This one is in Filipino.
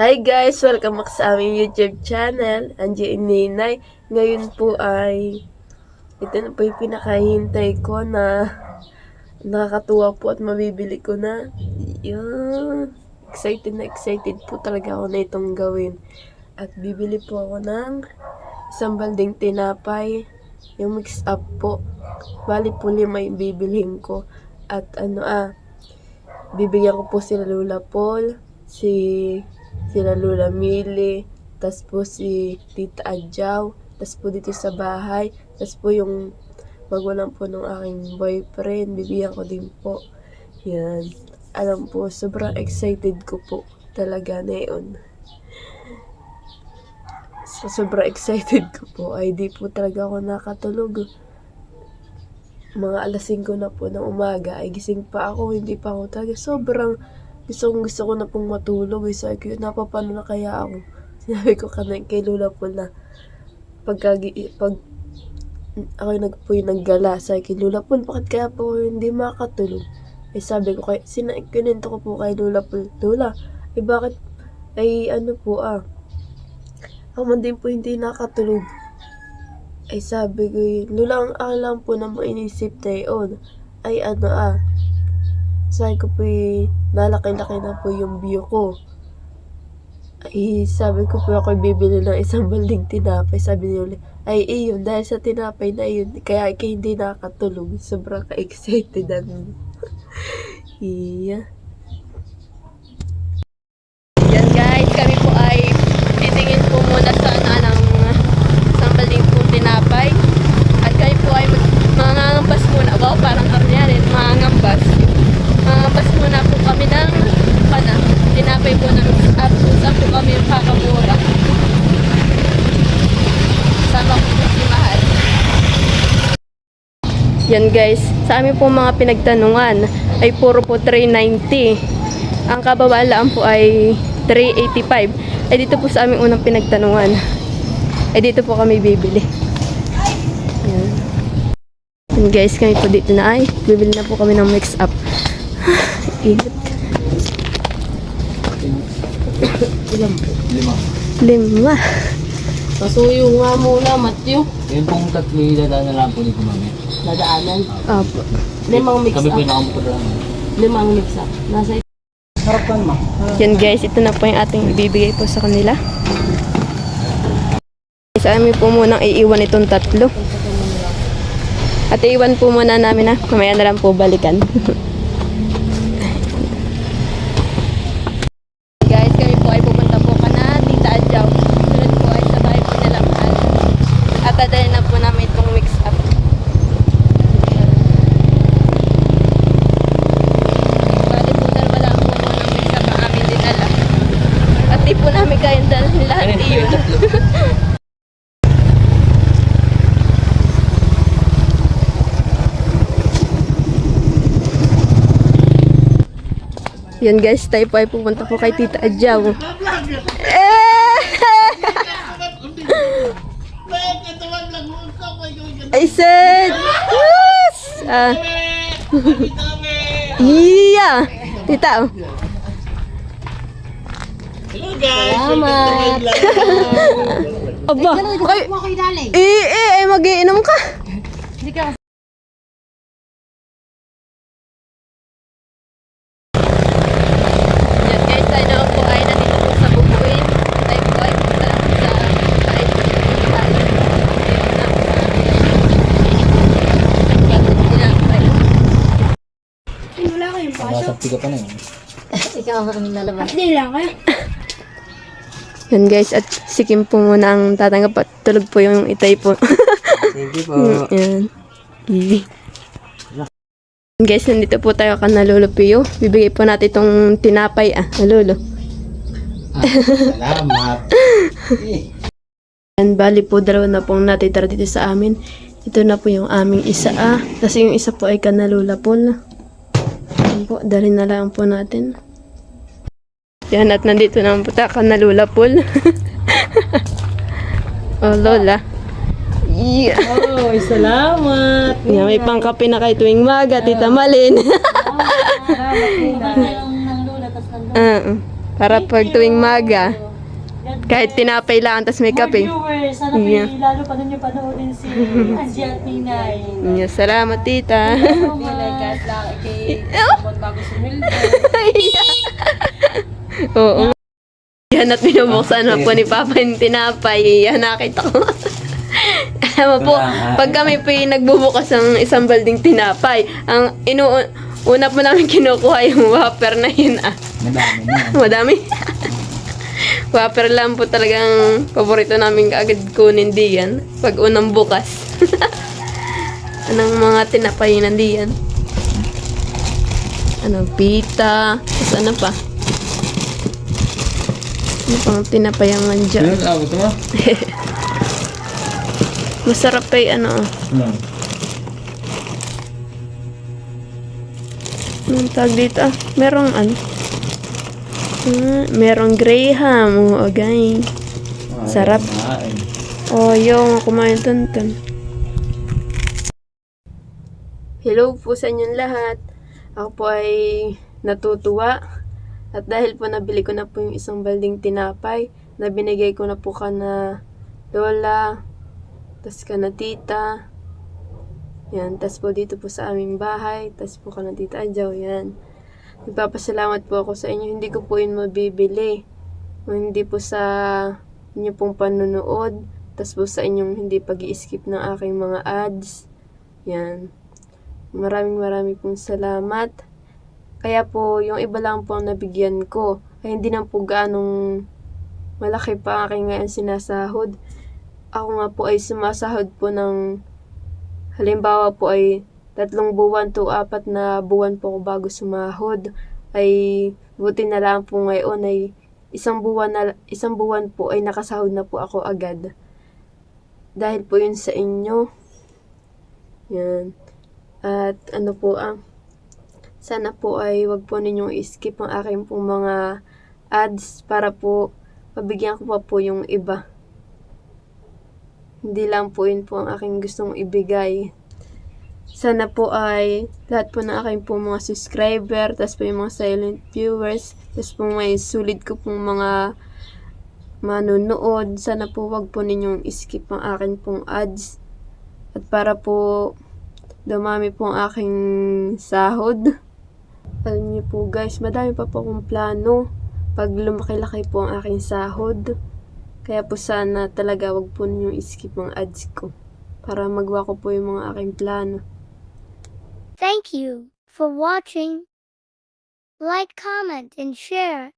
Hi guys! Welcome back sa aming YouTube channel, Angie and Ninay. Ngayon po ay, ito na po yung pinakahintay ko na nakakatuwa po at mabibili ko na. Yun. Excited na excited po talaga ako na itong gawin. At bibili po ako ng isang balding tinapay. Yung mix up po. Bali po lima yung bibilhin ko. At ano ah, bibigyan ko po sila Lula Paul, si sila Lula Mili, tas po si Tita Adjaw, tas po dito sa bahay, tas po yung magulang po ng aking boyfriend, bibigyan ko din po. Yan. Alam po, sobrang excited ko po talaga na yun. So, sobrang excited ko po ay di po talaga ako nakatulog mga alas 5 na po ng umaga ay gising pa ako, hindi pa ako talaga. Sobrang gusto gusto ko na pong matulog. Eh, sabi ko, napapano na kaya ako. Sinabi ko kanay kay Lola po na pagka, pag ako yung nag, po yung naggala, sabi kay Lola po, bakit kaya po hindi makatulog? Eh sabi ko, kay, sina, kinento ko po kay Lola po, Lola, eh bakit, ay ano po ah, ako man din po hindi nakatulog. Ay sabi ko yun, lulang alam po na mainisip na. Ay ano ah, sabi ko po nalaki-laki na po yung view ko. Ay sabi ko po ako bibili ng isang balding tinapay. Sabi niya ulit, ay iyon, dahil sa tinapay na yun, kaya kaya hindi nakatulog. Sobrang ka-excited ano. iya. Yan guys, kami po ay titingin po muna sa ano ng isang balding po tinapay. At kami po ay mag- mangangambas muna. Wow, parang kami yan eh, mangangambas. Mangangambas muna po kami ng pana. Tinapay po ng at kung saan po kami yung kakamura. Sama ko po si Mahal. Yan guys, sa amin po mga pinagtanungan ay puro po 390. Ang kababaan po ay 385. Ay dito po sa aming unang pinagtanungan. Ay dito po kami bibili. Yan. Yan guys, kami po dito na ay bibili na po kami ng mix up. Init. Ilan po? Lima. Lima. Pasuyo nga muna, Matthew. Yung pong tatlo yung dadaan na lang po ni Kumami. Dadaanan. Opo. Limang mix Kami po up. yung nakamupo lang. Limang mix up. Nasa Harap ka naman. Yan guys, ito na po yung ating ibibigay po sa kanila. Sa amin po munang iiwan itong tatlo. At iiwan po muna namin na. Mamaya na lang po balikan. guys, kami po ay pupunta po ka na Tita Adjaw. Sunod po ay sa bahay po nila mahal. At dadalhin na po namin itong mix up. Bali po dalawa lang po muna ng mix up ang amin dinala. At di po namin kayang dalhin lahat iyon. Yan guys, tayo po ay pupunta po kay Tita Adjaw. Eh! I said, yes! Ah. yeah! Tita, oh. Salamat. Aba, dali. eh, eh, eh, magiinom ka. Hindi ka. Yan guys, tayo na ay sa Bubuin. Tayo po ay punta lang po yun. Yan guys, at si Kim po muna ang tatanggap at tulog po yung itay po. Thank you po. Yan. Guys, nandito po tayo ka na Lolo Pio. Bibigay po natin itong tinapay ah, na Lolo. Ah, salamat. And bali po, dalawa na pong natitira dito sa amin. Ito na po yung aming isa ah. Kasi yung isa po ay kanalula po na. Yan po, dalhin na lang po natin. Yan, at nandito naman po tayo kanalula pool. oh, Lola. Yeah. Oh, salamat. Yan, may pangkape na kay tuwing maga, Tita Malin. Salamat. Nandun. Ah, Para pag tuwing maga, kahit tinapay lang, tas may kape. Sana Yeah. yeah. lalo pa ninyo panoorin si Angie at Ninay. Yeah, salamat, tita. Kahit lang kay bago sumildo. Oo. Yan at binubuksan na po ni Papa yung tinapay. Yan, nakita ko. Alam mo po, pag kami po yung nagbubukas ng isang balding tinapay, ang inu una po namin kinukuha yung whopper na yun ah. Madami na. Madami. whopper lang po talagang paborito namin kaagad kunin diyan pag unang bukas. Anong mga tinapay nandiyan? Ano, pita, tapos ano pa? Pang tinapay ang nandiyan? Ano tawag ito mo? Masarap pa yung ano, Hmm. anong tawag dito? Ah, merong ano? Ah, merong graham. Oo, guys. Sarap. Oh, yung kumain tantan. Hello po sa inyong lahat. Ako po ay natutuwa. At dahil po nabili ko na po yung isang balding tinapay, na binigay ko na po ka na lola, tas ka na tita. Yan, tas po dito po sa aming bahay, tas po ka na tita Adjaw, yan. Nagpapasalamat po ako sa inyo. Hindi ko po yun mabibili. Kung hindi po sa inyo pong panunood, tas po sa inyong hindi pag skip ng aking mga ads. Yan. Maraming maraming pong salamat. Kaya po, yung iba lang po ang nabigyan ko. Ay hindi na po ganong malaki pa aking ngayon sinasahod. Ako nga po ay sumasahod po ng halimbawa po ay tatlong buwan to apat na buwan po ako bago sumahod. Ay buti na lang po ngayon ay isang buwan na isang buwan po ay nakasahod na po ako agad. Dahil po yun sa inyo. Yan. At ano po ang sana po ay wag po ninyong i-skip ang aking pong mga ads para po pabigyan ko pa po yung iba. Hindi lang po yun po ang aking gustong ibigay. Sana po ay lahat po ng aking po mga subscriber, tas po yung mga silent viewers, tas po may sulit ko pong mga manonood. Sana po wag po ninyong skip ang akin pong ads. At para po dumami po ang aking sahod. Alam niyo po guys, madami pa po akong plano pag lumaki-laki po ang aking sahod. Kaya po sana talaga wag po ninyong skip ang ads ko para magawa ko po yung mga aking plano. Thank you for watching. Like, comment, and share.